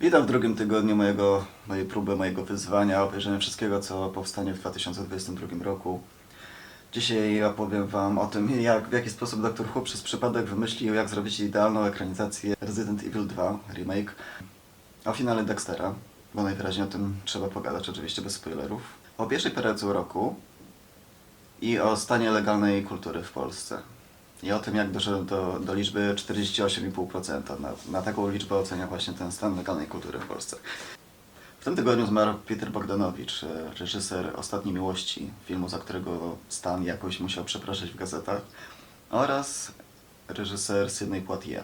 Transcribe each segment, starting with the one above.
Witam w drugim tygodniu mojego, mojej próby, mojego wyzwania, obejrzenia wszystkiego, co powstanie w 2022 roku. Dzisiaj opowiem Wam o tym, jak, w jaki sposób Dr. Who przez przypadek wymyślił, jak zrobić idealną ekranizację Resident Evil 2 remake, o finale Dextera, bo najwyraźniej o tym trzeba pogadać, oczywiście bez spoilerów, o pierwszej perełce roku i o stanie legalnej kultury w Polsce. I o tym, jak doszedłem do, do liczby 48,5%. Na, na taką liczbę ocenia właśnie ten stan legalnej kultury w Polsce. W tym tygodniu zmarł Peter Bogdanowicz, e, reżyser Ostatniej Miłości, filmu, za którego Stan jakoś musiał przepraszać w gazetach, oraz reżyser Sydney Poitier.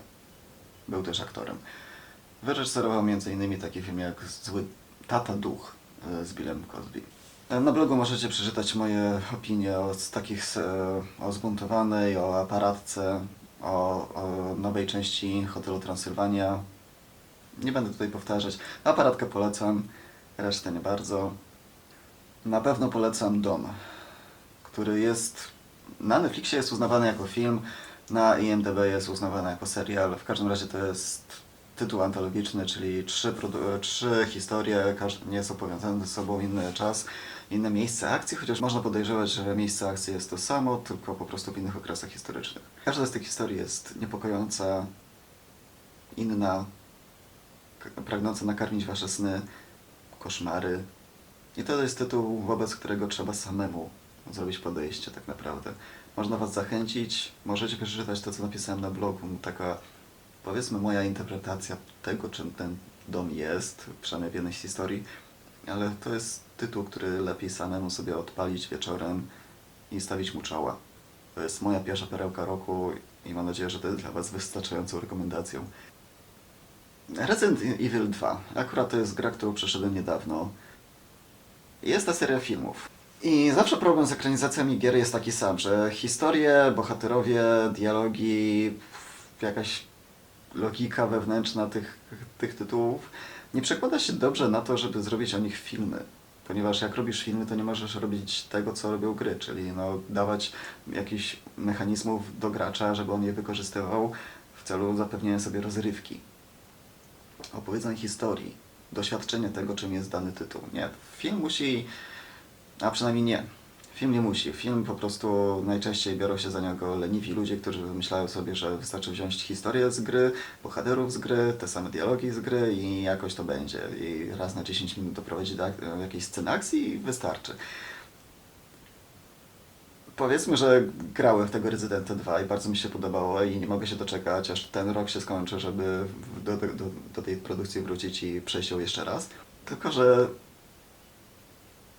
Był też aktorem. Wyreżyserował m.in. taki film jak Zły Tata Duch e, z Billem Cosby. E, Na blogu możecie przeczytać moje opinie o takich e, o zbuntowanej, o aparatce, o, o nowej części Hotelu Transylwania. Nie będę tutaj powtarzać. Aparatkę polecam, resztę nie bardzo. Na pewno polecam Dom, który jest na Netflixie jest uznawany jako film, na IMDb jest uznawany jako serial. W każdym razie to jest tytuł antologiczny, czyli trzy, trzy historie, każdy nie są powiązane ze sobą, inny czas, inne miejsce akcji, chociaż można podejrzewać, że miejsce akcji jest to samo, tylko po prostu w innych okresach historycznych. Każda z tych historii jest niepokojąca, inna, k- pragnąca nakarmić wasze sny, koszmary. I to jest tytuł, wobec którego trzeba samemu zrobić podejście tak naprawdę. Można was zachęcić, możecie przeczytać to, co napisałem na blogu, taka powiedzmy moja interpretacja tego, czym ten dom jest, przynajmniej w jednej z historii, ale to jest tytuł, który lepiej samemu sobie odpalić wieczorem i stawić mu czoła. To jest moja pierwsza perełka roku i mam nadzieję, że to jest dla Was wystarczającą rekomendacją. Resident Evil 2. Akurat to jest gra, którą przeszedłem niedawno. Jest ta seria filmów. I zawsze problem z ekranizacjami gier jest taki sam, że historie, bohaterowie, dialogi, jakaś logika wewnętrzna tych, tych tytułów nie przekłada się dobrze na to, żeby zrobić o nich filmy. Ponieważ jak robisz filmy, to nie możesz robić tego, co robią gry, czyli no, dawać jakichś mechanizmów do gracza, żeby on je wykorzystywał w celu zapewnienia sobie rozrywki. Opowiedzenia historii, doświadczenie tego, czym jest dany tytuł. Nie, film musi, a przynajmniej nie. Film nie musi. Film po prostu najczęściej biorą się za niego leniwi ludzie, którzy myślają sobie, że wystarczy wziąć historię z gry, bohaterów z gry, te same dialogi z gry i jakoś to będzie. I raz na 10 minut doprowadzi do ak- jakiejś sceny akcji i wystarczy. Powiedzmy, że grałem w tego Residenta 2 i bardzo mi się podobało i nie mogę się doczekać, aż ten rok się skończy, żeby do, do, do tej produkcji wrócić i przejść ją jeszcze raz. Tylko, że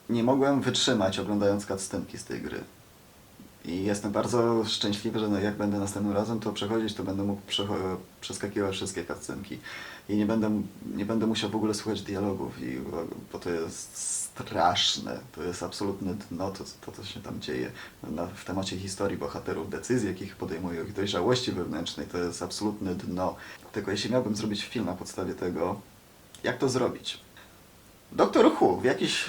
nie mogłem wytrzymać oglądając cutscenki z tej gry. I jestem bardzo szczęśliwy, że no, jak będę następnym razem to przechodzić, to będę mógł przeskakiwać wszystkie cutscenki. I nie będę, nie będę musiał w ogóle słuchać dialogów, i, bo to jest straszne. To jest absolutne dno, to, to co się tam dzieje na, w temacie historii bohaterów, decyzji, jakich podejmują, ich dojrzałości wewnętrznej. To jest absolutne dno. Tylko jeśli miałbym zrobić film na podstawie tego, jak to zrobić? Doktor Who, w jakiś...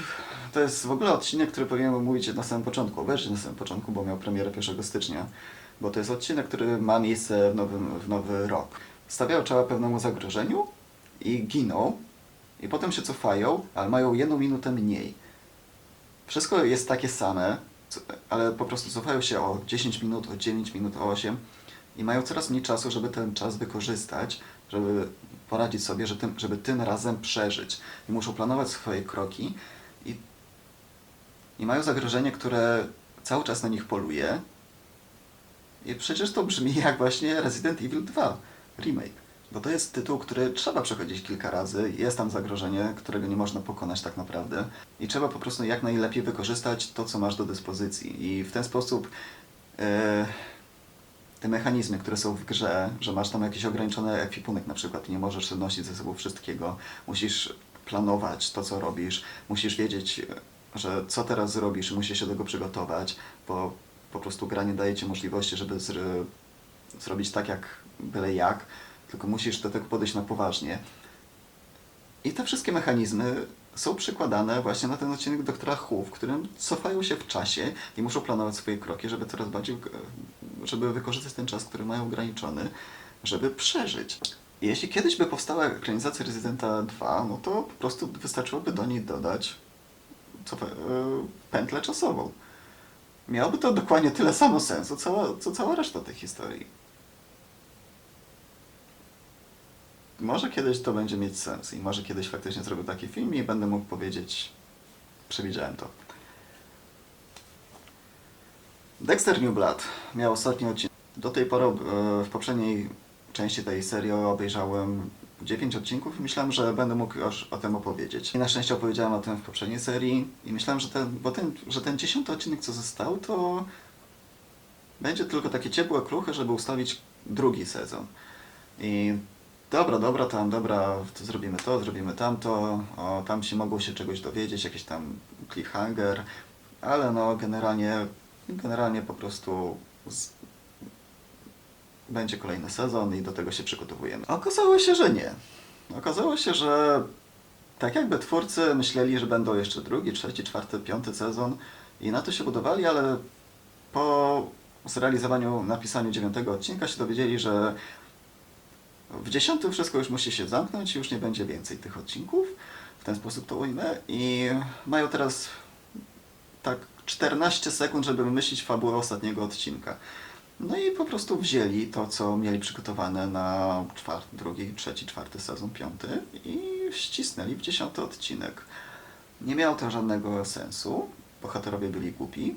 To jest w ogóle odcinek, który powinienem omówić na samym początku, obejrzeć na samym początku, bo miał premierę 1 stycznia. Bo to jest odcinek, który ma miejsce w, nowym, w nowy rok. Stawiają czoła pewnemu zagrożeniu i giną, i potem się cofają, ale mają jedną minutę mniej. Wszystko jest takie same, ale po prostu cofają się o 10 minut, o 9 minut, o 8 i mają coraz mniej czasu, żeby ten czas wykorzystać, żeby poradzić sobie, że tym, żeby tym razem przeżyć. I muszą planować swoje kroki i, mają zagrożenie, które cały czas na nich poluje. I przecież to brzmi jak właśnie Resident Evil 2 remake. Bo to jest tytuł, który trzeba przechodzić kilka razy, jest tam zagrożenie, którego nie można pokonać tak naprawdę. I trzeba po prostu jak najlepiej wykorzystać to, co masz do dyspozycji. I w ten sposób e, te mechanizmy, które są w grze, że masz tam jakiś ograniczony ekwipunek na przykład, nie możesz nosić ze sobą wszystkiego, musisz planować to, co robisz, musisz wiedzieć, że co teraz zrobisz, musisz się do tego przygotować, bo po prostu gra nie daje ci możliwości, żeby zr- zrobić tak jak byle jak, tylko musisz do tego podejść na poważnie. I te wszystkie mechanizmy są przykładane właśnie na ten odcinek doktora Who, w którym cofają się w czasie i muszą planować swoje kroki, żeby coraz bardziej, żeby wykorzystać ten czas, który mają ograniczony, żeby przeżyć. jeśli kiedyś by powstała ekranizacja Residenta 2, no to po prostu wystarczyłoby do niej dodać co, e, pętlę czasową. Miałoby to dokładnie tyle samo sensu, co, cała reszta tej historii. Może kiedyś to będzie mieć sens i może kiedyś faktycznie zrobię taki film i będę mógł powiedzieć, przewidziałem to. Dexter New Blood miał ostatni odcinek. Do tej pory e, w poprzedniej części tej serii obejrzałem 9 odcinków myślałem, że będę mógł już o tym opowiedzieć. I na szczęście opowiedziałem o tym w poprzedniej serii i myślałem, że ten, bo ten, że ten dziesiąty odcinek, co został, to będzie tylko takie ciepłe kruchy, żeby ustawić drugi sezon. I dobra, dobra, tam, dobra, to zrobimy to, zrobimy tamto, o, tam się mogą się czegoś dowiedzieć, jakiś tam cliffhanger, ale no generalnie, generalnie po prostu będzie kolejny sezon i do tego się przygotowujemy. Okazało się, że nie. Okazało się, że tak jakby twórcy myśleli, że będą jeszcze drugi, trzeci, czwarty, piąty sezon i na to się budowali, ale po zrealizowaniu, napisaniu dziewiątego odcinka się dowiedzieli, że w dziesiątym wszystko już musi się zamknąć i już nie będzie więcej tych odcinków. W ten sposób to ujmę. I mają teraz tak 14 sekund, żeby wymyślić fabułę ostatniego odcinka. No i po prostu wzięli to, co mieli przygotowane na czwarty, drugi, trzeci, czwarty sezon, piąty i ścisnęli w dziesiąty odcinek. Nie miało to żadnego sensu. Bohaterowie byli głupi.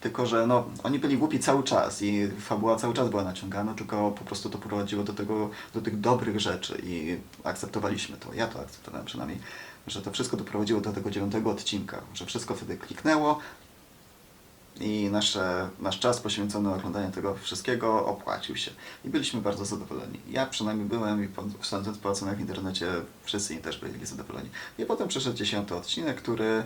Tylko, że no, oni byli głupi cały czas i fabuła cały czas była naciągana, tylko po prostu to prowadziło do tego, do tych dobrych rzeczy i akceptowaliśmy to. Ja to akceptowałem przynajmniej, że to wszystko doprowadziło do tego dziewiątego odcinka, że wszystko wtedy kliknęło i nasze, nasz czas poświęcony oglądaniu tego wszystkiego opłacił się. I byliśmy bardzo zadowoleni. Ja przynajmniej byłem i sądząc po ocenach w internecie, wszyscy inni też byli zadowoleni. I potem przyszedł dziesiąty odcinek, który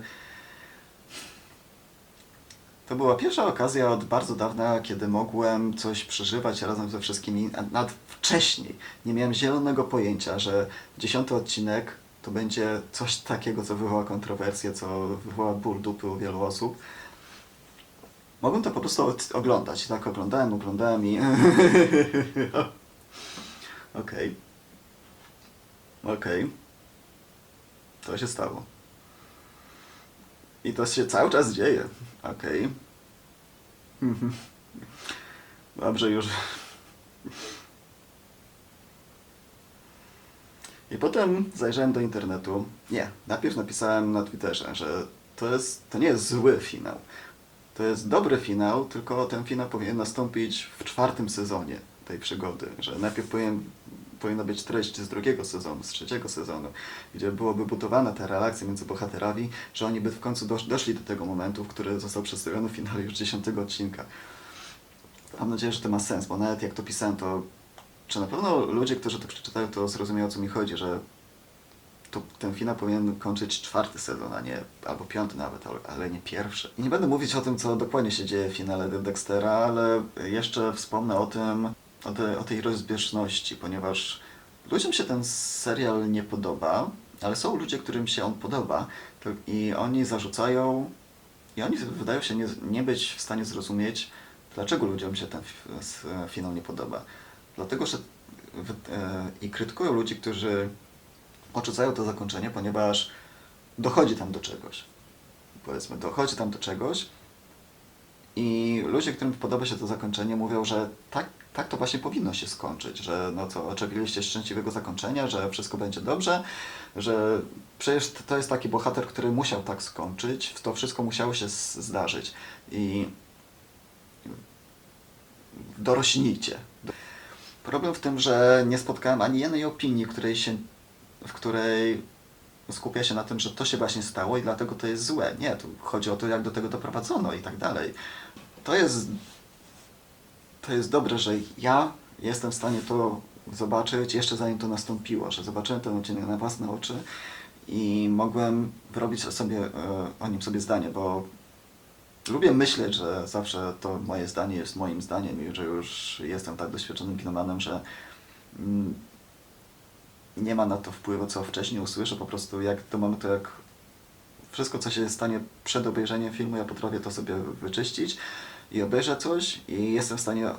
to była pierwsza okazja od bardzo dawna, kiedy mogłem coś przeżywać razem ze wszystkimi, nawet wcześniej. Nie miałem zielonego pojęcia, że dziesiąty odcinek to będzie coś takiego, co wywoła kontrowersję, co wywoła ból dupy u wielu osób. Mogłem to po prostu oglądać. Tak oglądałem, oglądałem i... Okej. Okej. To się stało. I to się cały czas dzieje. Okej. Mhm. Dobrze już. I potem zajrzałem do internetu. Nie, najpierw napisałem na Twitterze, że to, jest, to nie jest zły finał. To jest dobry finał, tylko ten finał powinien nastąpić w czwartym sezonie tej przygody. Że najpierw powinien, powinna być treść z drugiego sezonu, z trzeciego sezonu, gdzie byłoby budowana ta relacja między bohaterami, że oni by w końcu dosz, doszli do tego momentu, w który został przedstawiony w finale już dziesiątego odcinka. Mam nadzieję, że to ma sens, bo nawet jak to pisałem, to czy na pewno ludzie, którzy to przeczytają, to zrozumieją o co mi chodzi, że to ten finał powinien kończyć czwarty sezon, a nie, albo piąty nawet, ale, nie pierwszy. I nie będę mówić o tym, co dokładnie się dzieje w finale Dextera, ale jeszcze wspomnę o tym, o, te, o tej rozbieżności, ponieważ ludziom się ten serial nie podoba, ale są ludzie, którym się on podoba i oni zarzucają, i oni wydają się nie, nie być w stanie zrozumieć, dlaczego ludziom się ten finał nie podoba. Dlatego, że e, i krytykują ludzi, którzy odrzucają to zakończenie, ponieważ dochodzi tam do czegoś. Powiedzmy, dochodzi tam do czegoś i ludzie, którym podoba się to zakończenie, mówią, że tak, tak to właśnie powinno się skończyć, że no co, oczekiwaliście szczęśliwego zakończenia, że wszystko będzie dobrze, że przecież to jest taki bohater, który musiał tak skończyć, to wszystko musiało się zdarzyć i dorośnijcie. Problem w tym, że nie spotkałem ani jednej opinii, której się, w której skupia się na tym, że to się właśnie stało i dlatego to jest złe. Nie, tu chodzi o to, jak do tego doprowadzono i tak dalej. To jest, to jest dobre, że ja jestem w stanie to zobaczyć jeszcze zanim to nastąpiło, że zobaczyłem ten odcinek na własne oczy i mogłem wyrobić sobie, e, o nim sobie zdanie, bo lubię myśleć, że zawsze to moje zdanie jest moim zdaniem i że już jestem tak doświadczonym kinomanem, że mm, nie ma na to wpływu, co wcześniej usłyszę, po prostu jak do momentu, jak wszystko, co się stanie przed obejrzeniem filmu, ja potrafię to sobie wyczyścić i obejrzę coś i jestem w stanie e,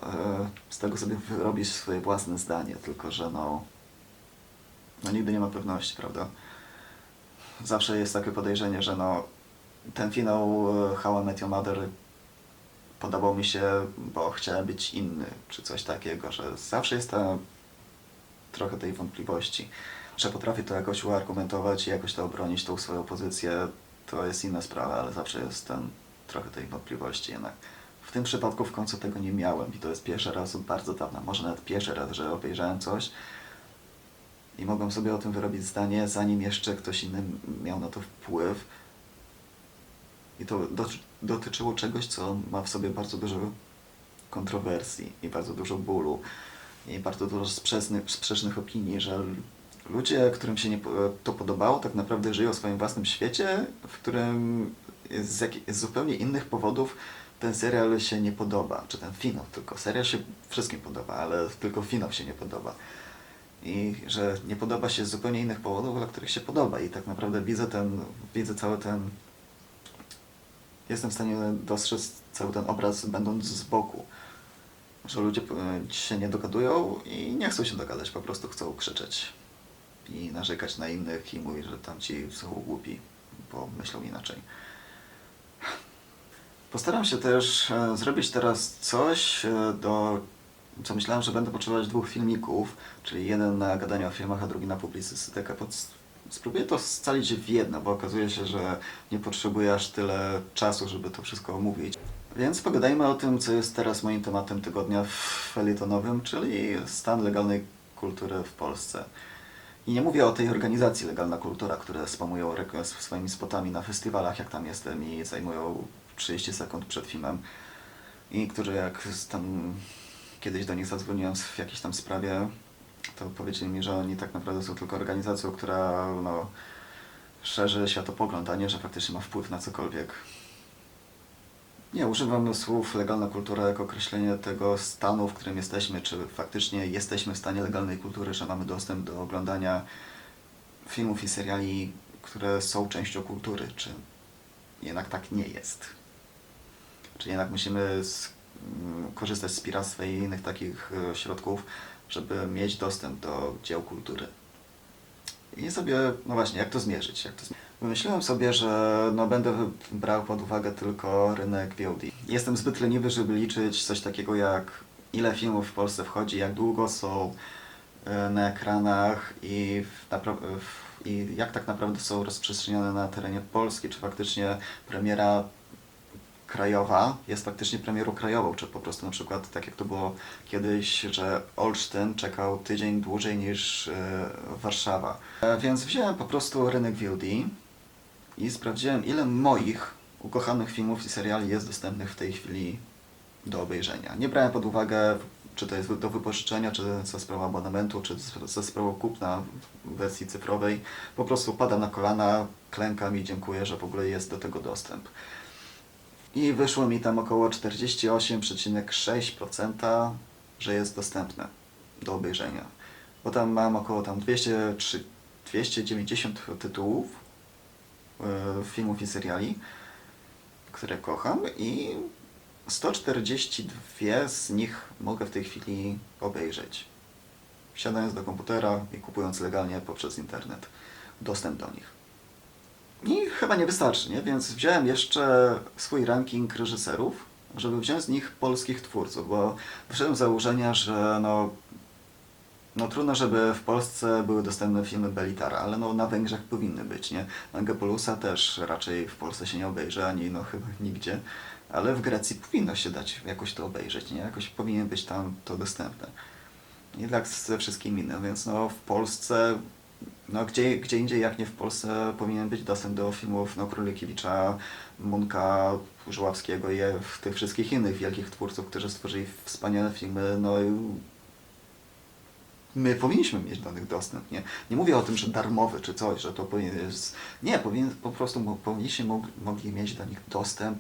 z tego sobie wyrobić swoje własne zdanie, tylko że no no nigdy nie ma pewności, prawda? Zawsze jest takie podejrzenie, że no ten finał e, How I Met Your Mother podobał mi się, bo chciałem być inny, czy coś takiego, że zawsze jest ta trochę tej wątpliwości, że potrafię to jakoś uargumentować i jakoś to obronić, tą swoją pozycję, to jest inna sprawa, ale zawsze jest ten trochę tej wątpliwości jednak. W tym przypadku w końcu tego nie miałem i to jest pierwszy raz od bardzo dawna, może nawet pierwszy raz, że obejrzałem coś i mogłem sobie o tym wyrobić zdanie, zanim jeszcze ktoś inny miał na to wpływ. I to doty- dotyczyło czegoś, co ma w sobie bardzo dużo kontrowersji i bardzo dużo bólu i bardzo dużo sprzecznych, sprzecznych opinii, że ludzie, którym się nie, to podobało, tak naprawdę żyją w swoim własnym świecie, w którym z, jak, z zupełnie innych powodów ten serial się nie podoba, czy ten finał tylko. Serial się wszystkim podoba, ale tylko finał się nie podoba. I że nie podoba się z zupełnie innych powodów, dla których się podoba. I tak naprawdę widzę ten, widzę cały ten jestem w stanie dostrzec cały ten obraz będąc z boku. Że ludzie e, się nie dogadują i nie chcą się dogadać, po prostu chcą krzyczeć i narzekać na innych i mówić, że tamci są głupi, bo myślą inaczej. Postaram się też e, zrobić teraz coś e, do co myślałem, że będę potrzebować dwóch filmików, czyli jeden na gadanie o filmach, a drugi na publicystykę. Spróbuję to scalić w jedno, bo okazuje się, że nie potrzebuję aż tyle czasu, żeby to wszystko omówić. Więc pogadajmy o tym, co jest teraz moim tematem tygodnia felietonowym, czyli stan legalnej kultury w Polsce. I nie mówię o tej organizacji Legalna Kultura, które spamują swoimi spotami na festiwalach, jak tam jestem i zajmują 30 sekund przed filmem. I którzy jak tam kiedyś do nich zadzwoniłem w jakiejś tam sprawie, to powiedzieli mi, że oni tak naprawdę są tylko organizacją, która no, szerzy światopogląd, a nie, że faktycznie ma wpływ na cokolwiek. Nie, używam słów legalna kultura jako określenie tego stanu, w którym jesteśmy, czy faktycznie jesteśmy w stanie legalnej kultury, że mamy dostęp do oglądania filmów i seriali, które są częścią kultury, czy jednak tak nie jest. Czy jednak musimy z, mm, korzystać z piractwa i innych takich e, środków, żeby mieć dostęp do dzieł kultury. I sobie, no właśnie, jak to zmierzyć? Jak to zmierzyć? Wymyśliłem sobie, że no będę brał pod uwagę tylko rynek VOD. Jestem zbyt leniwy, żeby liczyć coś takiego jak ile filmów w Polsce wchodzi, jak długo są e, na ekranach i, w, i jak tak naprawdę są rozprzestrzenione na terenie Polski, czy faktycznie premiera krajowa jest faktycznie premierą krajową, czy po prostu na przykład tak jak to było kiedyś, że Olsztyn czekał tydzień dłużej niż e, Warszawa. E, więc wziąłem po prostu rynek VOD i sprawdziłem ile moich ukochanych filmów i seriali jest dostępnych w tej chwili do obejrzenia. Nie brałem pod uwagę czy to jest do wypożyczenia, czy za sprawą abonamentu, czy za sprawą kupna w wersji cyfrowej. Po prostu padam na kolana, klękam i dziękuję, że w ogóle jest do tego dostęp. I wyszło mi tam około 48,6%, że jest dostępne do obejrzenia. Bo tam mam około tam 203, 290 tytułów filmów i seriali, które kocham i 142 z nich mogę w tej chwili obejrzeć. Wsiadając do komputera i kupując legalnie poprzez internet dostęp do nich. I chyba nie wystarczy, nie? Więc wziąłem jeszcze swój ranking reżyserów, żeby wziąć z nich polskich twórców, bo wyszedłem z założenia, że no, no trudno, żeby w Polsce były dostępne filmy Belitara, ale no na Węgrzech powinny być, nie? Angepolusa też raczej w Polsce się nie obejrzy, ani no chyba nigdzie, ale w Grecji powinno się dać jakoś to obejrzeć, nie? Jakoś powinien być tam to dostępne. I tak ze wszystkim innym, więc no w Polsce no gdzie, gdzie indziej jak nie w Polsce powinien być dostęp do filmów no, Królikiewicza, Munka, Żuławskiego i tych wszystkich innych wielkich twórców, którzy stworzyli wspaniałe filmy, no my powinniśmy mieć do nich dostęp, nie? Nie mówię o tym, że darmowy czy coś, że to powinien. Nie, powinien, po prostu powinniśmy mogli, mieć do nich dostęp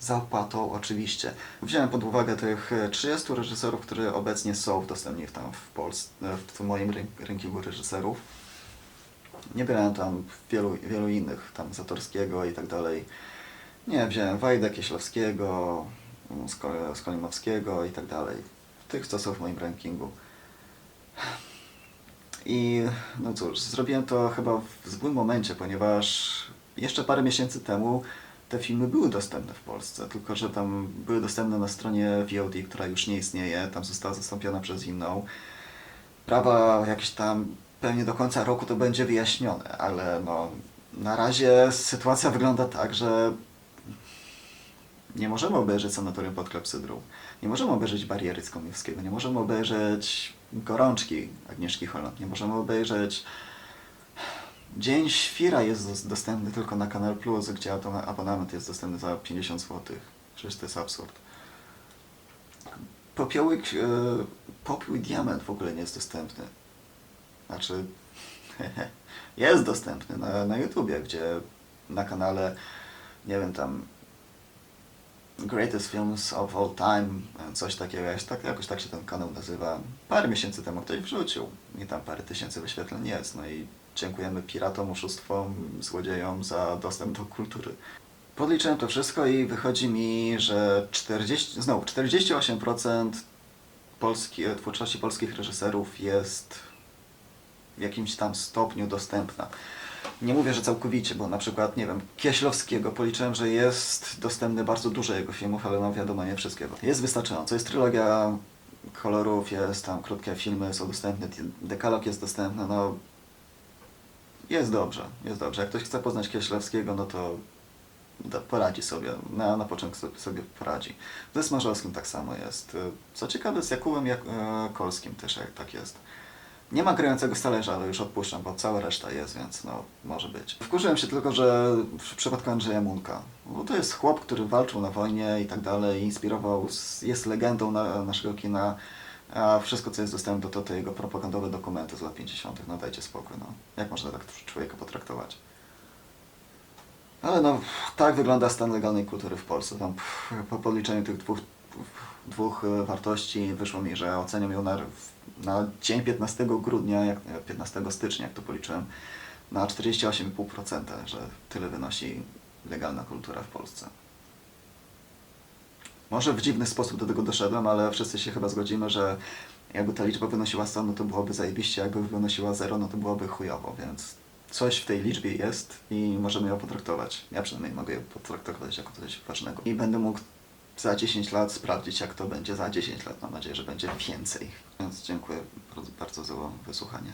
za opłatą oczywiście. Wziąłem pod uwagę tych e, 30 reżyserów, którzy obecnie są dostępni tam w Polsce, w moim rankingu reżyserów. Nie brałem tam wielu, wielu innych, tam Zatorskiego i tak dalej. Nie, wziąłem Wajdę Kieślowskiego, Sko- Skolimowskiego i tak dalej. Tych, co są w moim rankingu. I no cóż, zrobiłem to chyba w złym momencie, ponieważ jeszcze parę miesięcy temu te filmy były dostępne w Polsce, tylko że tam były dostępne na stronie VOD, która już nie istnieje, tam została zastąpiona przez inną. Prawa jakieś tam pewnie do końca roku to będzie wyjaśnione, ale no na razie sytuacja wygląda tak, że nie możemy obejrzeć sanatorium pod klepsydrą, nie możemy obejrzeć bariery Skomiewskiego, nie możemy obejrzeć gorączki Agnieszki Holland, nie możemy obejrzeć Dzień Świra jest dos- dostępny tylko na Kanal Plus, gdzie abon- abonament jest dostępny za 50 zł. Przecież to jest absurd. Popioły, k- e, popiół i diament w ogóle nie jest dostępny. Znaczy, jest dostępny na, na YouTubie, gdzie na kanale, nie wiem, tam Greatest Films of All Time, coś takiego, jakoś tak, jakoś tak się ten kanał nazywa. Parę miesięcy temu ktoś wrzucił i tam parę tysięcy wyświetleń jest. No i dziękujemy piratom, oszustwom, złodziejom za dostęp do kultury. Podliczyłem to wszystko i wychodzi mi, że 40, znowu 48% polski, twórczości polskich reżyserów jest w jakimś tam stopniu dostępna. Nie mówię, że całkowicie, bo na przykład, nie wiem, Kieślowskiego policzyłem, że jest dostępne bardzo dużo jego filmów, ale no wiadomo, nie wszystkiego. Jest wystarczająco. Jest trylogia kolorów, jest tam krótkie filmy, są dostępne, dekalog jest dostępny, no jest dobrze, jest dobrze. Jak ktoś chce poznać Kieślowskiego, no to poradzi sobie, na, na początku sobie- poradzi. Ze Smarzowskim tak samo jest. Co ciekawe, z Jakubem Jak e, Kolskim też jak tak jest. Nie ma grającego stalerza, ale już odpuszczam, bo cała reszta jest, więc no, może być. Wkurzyłem się tylko, że w przypadku Andrzeja Munka, bo to jest chłop, który walczył na wojnie i tak dalej, inspirował, jest legendą na, naszego kina, a wszystko, co jest dostępne, to, to jego propagandowe dokumenty z lat 50. No dajcie spokój, no. Jak można tak człowieka potraktować? Ale no, tak wygląda stan legalnej kultury w Polsce. Tam, pff, po podliczeniu tych dwóch, dwóch e, wartości wyszło mi, że oceniam ją na, na dzień 15 grudnia, jak, e, 15 stycznia, jak to policzyłem, na 48,5%, że tyle wynosi legalna kultura w Polsce. Może w dziwny sposób do tego doszedłem, ale wszyscy się chyba zgodzimy, że jakby ta liczba wynosiła 100, no to byłoby zajebiście, jakby wynosiła 0, no to byłoby chujowo, więc coś w tej liczbie jest i możemy ją potraktować. Ja przynajmniej mogę ją potraktować jako coś ważnego. I będę mógł za 10 lat sprawdzić, jak to będzie za 10 lat. Mam nadzieję, że będzie więcej. Więc dziękuję bardzo, za wysłuchanie.